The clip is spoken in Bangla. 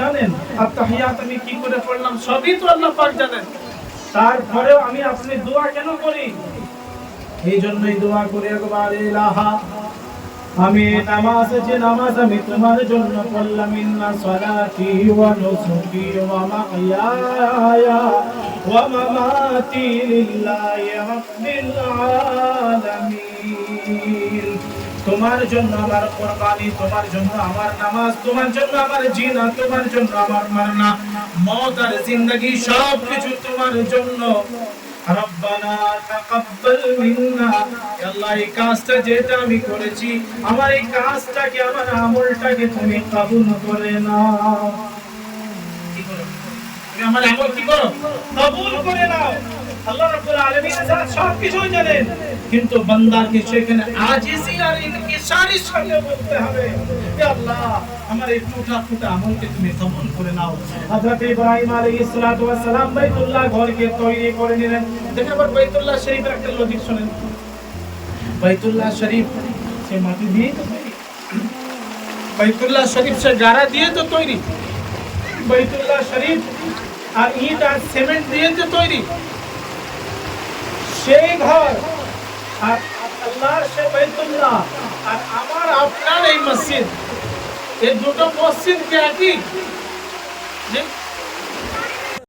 জানেন আমি কি করে পড়লাম সবই তো আল্লাহ পাক জানেন। তারপরেও আমি আপনি দোয়া কেন করি? এই জন্যই দোয়া করি একবার, ইলাহা। আমি নামাজ, যে নামাজ আমি তোমার জন্য পড়লাম, ইন্না সালাতি ওয়া নুসুকি ওয়া মাহইয়ায়া ওয়া মামাতি লিল্লাহি রাব্বিল আলামিন তোমার জন্য আমার কোরবানি, তোমার জন্য আমার নামাজ, তোমার জন্য আমার জিনা, তোমার জন্য আমার মারনা। মত আর জিন্দগি সব কিছু তোমার জন্য। রব্বানা তুমি করে কিছু জানেন। কিন্তু বান্দাকে সেখানে আজিজি আর ইনকিসারির সঙ্গে বলতে হবে? হে আল্লাহ, আমার এই টুটা ফুটা আমলকে তুমি কবুল করে নাও। হযরত ইব্রাহিম আলাইহিস সালাতু ওয়াস সালাম বাইতুল্লাহ ঘরকে তৈরি করে নিলেন। দেখেন আবার বাইতুল্লাহ শরীফের একটা লজিক শুনেন। বাইতুল্লাহ শরীফ সে মাটি দিয়ে তো তৈরি। বাইতুল্লাহ শরীফ সে গারা দিয়ে তো তৈরি। বাইতুল্লাহ শরীফ আর ইট আর সিমেন্ট দিয়ে তো তৈরি। সেই ঘর আর আল্লাহর সে বাইতুল্লাহ। আর আমার আপনার এই মসজিদ এই দুটো মসজিদ কি একই